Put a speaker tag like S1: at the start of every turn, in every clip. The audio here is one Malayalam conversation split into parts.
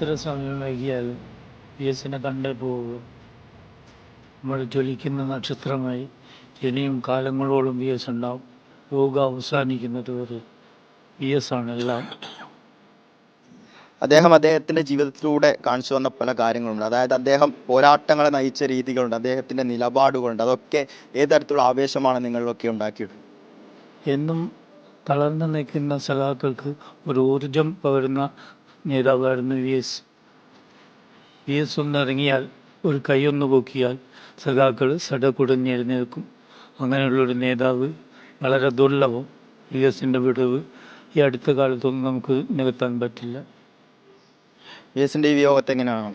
S1: എത്ര സമയം വൈകിയാൽ പി എസിനെ കണ്ടേ പോവുക. നമ്മൾ ജ്വലിക്കുന്ന നക്ഷത്രമായി ഇനിയും കാലങ്ങളോളം പി എസ് ഉണ്ടാവും. യോഗ അവസാനിക്കുന്നത് വരെ പി എസ് ആണ് എല്ലാം.
S2: അദ്ദേഹം അദ്ദേഹത്തിന്റെ ജീവിതത്തിലൂടെ കാണിച്ചു വന്ന പല കാര്യങ്ങളുണ്ട്. അതായത് അദ്ദേഹം പോരാട്ടങ്ങളെ നയിച്ച രീതികളുണ്ട്. അദ്ദേഹത്തിന്റെ നിലപാടുകളുണ്ട്. അതൊക്കെ ഏത് തരത്തിലുള്ള ആവേശമാണ് നിങ്ങളിലൊക്കെ ഉണ്ടാക്കിയത്?
S1: എന്നും തളർന്നു നിൽക്കുന്ന സഖാക്കൾക്ക് ഒരു ഊർജം പകരുന്ന നേതാവായിരുന്നു വി എസ് വി എസ് ഒന്നിറങ്ങിയാൽ ഒരു കൈയൊന്ന് പൊക്കിയാൽ സഖാക്കൾ സടകുടഞ്ഞെഴുന്നേൽക്കും അങ്ങനെയുള്ളൊരു നേതാവ് വളരെ ദുർലഭം വി എസിന്റെ വിടവ്. ഈ അടുത്ത കാലത്തൊന്നും നമുക്ക് നികത്താൻ പറ്റില്ല.
S2: വി എസിന്റെ ഈ വിയോഗത്തെ എങ്ങനെയാണ്?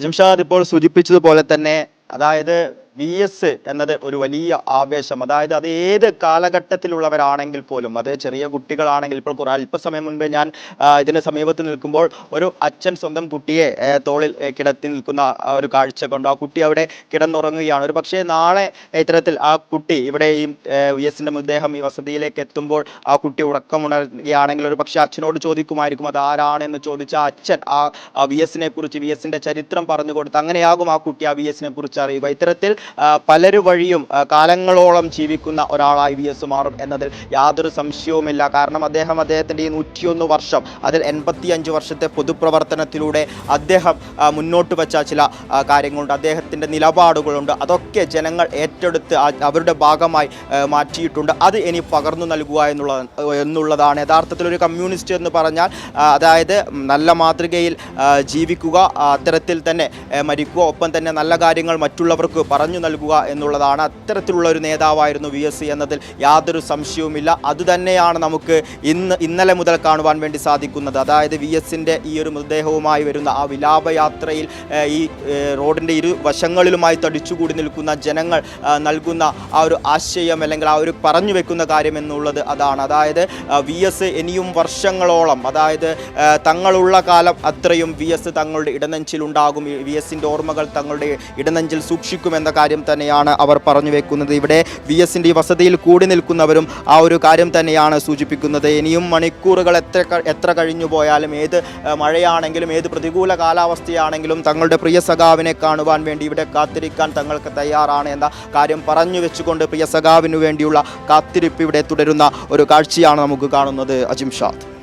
S2: ജംഷാദ് ഇപ്പോൾ സൂചിപ്പിച്ചതുപോലെ തന്നെ അതായത് വി എസ് എന്നത് ഒരു വലിയ ആവേശം. അതായത് അത് ഏത് കാലഘട്ടത്തിലുള്ളവരാണെങ്കിൽ പോലും അത് ചെറിയ കുട്ടികളാണെങ്കിൽ ഇപ്പോൾ കുറേ അല്പസമയം മുൻപ് ഞാൻ ഇതിന് സമീപത്ത് നിൽക്കുമ്പോൾ ഒരു അച്ഛൻ സ്വന്തം കുട്ടിയെ തോളിൽ കിടത്തി നിൽക്കുന്ന ഒരു കാഴ്ച കണ്ടു. ആ കുട്ടി അവിടെ കിടന്നുറങ്ങുകയാണ്. ഒരു പക്ഷേ നാളെ ഇത്തരത്തിൽ ആ കുട്ടി ഇവിടെ ഈ വി എസിന്റെ മൃതദേഹം ഈ വസതിയിലേക്ക് എത്തുമ്പോൾ ആ കുട്ടി ഉറക്കമുണരുകയാണെങ്കിൽ ഒരു പക്ഷേ അച്ഛനോട് ചോദിക്കുമായിരിക്കും അത് ആരാണെന്ന് ചോദിച്ച അച്ഛൻ ആ വി എസിനെ കുറിച്ച് വി എസിന്റെ ചരിത്രം പറഞ്ഞു കൊടുത്ത് അങ്ങനെയാകും ആ കുട്ടി ആ വി എസിനെ കുറിച്ച് അറിയുക. ഇത്തരത്തിൽ പലരു വഴിയും കാലങ്ങളോളം ജീവിക്കുന്ന ഒരാളായി വി എസ് മാറും എന്നതിൽ യാതൊരു സംശയവുമില്ല. കാരണം അദ്ദേഹം അദ്ദേഹത്തിന്റെ ഈ നൂറ്റിയൊന്ന് വർഷം അതിൽ എൺപത്തി അഞ്ച് വർഷത്തെ പൊതുപ്രവർത്തനത്തിലൂടെ അദ്ദേഹം മുന്നോട്ട് വെച്ച ചില കാര്യങ്ങളുണ്ട്. അദ്ദേഹത്തിന്റെ നിലപാടുകളുണ്ട്. അതൊക്കെ ജനങ്ങൾ ഏറ്റെടുത്ത് അവരുടെ ഭാഗമായി മാറ്റിയിട്ടുണ്ട്. അത് ഇനി പകർന്നു നൽകുക എന്നുള്ള എന്നുള്ളതാണ്. യഥാർത്ഥത്തിൽ ഒരു കമ്മ്യൂണിസ്റ്റ് എന്ന് പറഞ്ഞാൽ അതായത് നല്ല മാതൃകയിൽ ജീവിക്കുക അത്തരത്തിൽ തന്നെ മരിക്കുക ഒപ്പം തന്നെ നല്ല കാര്യങ്ങൾ മറ്റുള്ളവർക്ക് പറഞ്ഞു നൽകുക എന്നുള്ളതാണ് അത്തരത്തിലുള്ള ഒരു നേതാവായിരുന്നു വി എസ് എന്നതിൽ യാതൊരു സംശയവുമില്ല. അതുതന്നെയാണ് നമുക്ക് ഇന്ന് ഇന്നലെ മുതൽ കാണുവാൻ വേണ്ടി സാധിക്കുന്നത്. അതായത് വി എസിന്റെ ഈ ഒരു മൃതദേഹവുമായി വരുന്ന ആ വിലാപയാത്രയിൽ ഈ റോഡിന്റെ ഇരു വശങ്ങളിലുമായി തടിച്ചുകൂടി നിൽക്കുന്ന ജനങ്ങൾ നൽകുന്ന ആ ഒരു ആശയം അല്ലെങ്കിൽ ആ ഒരു പറഞ്ഞു വെക്കുന്ന കാര്യം എന്നുള്ളത് അതാണ്. അതായത് വി എസ് ഇനിയും വർഷങ്ങളോളം അതായത് തങ്ങളുള്ള കാലം അത്രയും വി എസ് തങ്ങളുടെ ഇടനെഞ്ചിലുണ്ടാകും. വി എസിന്റെ ഓർമ്മകൾ തങ്ങളുടെ ഇടനെഞ്ചിൽ സൂക്ഷിക്കുമെന്ന കാര്യം തന്നെയാണ് അവർ പറഞ്ഞു വെക്കുന്നത്. ഇവിടെ വി എസിന്റെ വസതിയിൽ കൂടി നിൽക്കുന്നവരും ആ ഒരു കാര്യം തന്നെയാണ് സൂചിപ്പിക്കുന്നത്. ഇനിയും മണിക്കൂറുകൾ എത്ര എത്ര കഴിഞ്ഞു പോയാലും ഏത് മഴയാണെങ്കിലും ഏത് പ്രതികൂല കാലാവസ്ഥയാണെങ്കിലും തങ്ങളുടെ പ്രിയ സഖാവിനെ കാണുവാൻ വേണ്ടി ഇവിടെ കാത്തിരിക്കാൻ തങ്ങൾക്ക് തയ്യാറാണ് എന്ന കാര്യം പറഞ്ഞു വെച്ചുകൊണ്ട് പ്രിയ സഖാവിനു വേണ്ടിയുള്ള കാത്തിരിപ്പ് ഇവിടെ തുടരുന്ന ഒരു കാഴ്ചയാണ് നമുക്ക് കാണുന്നത്. അജിം ഷാദ്.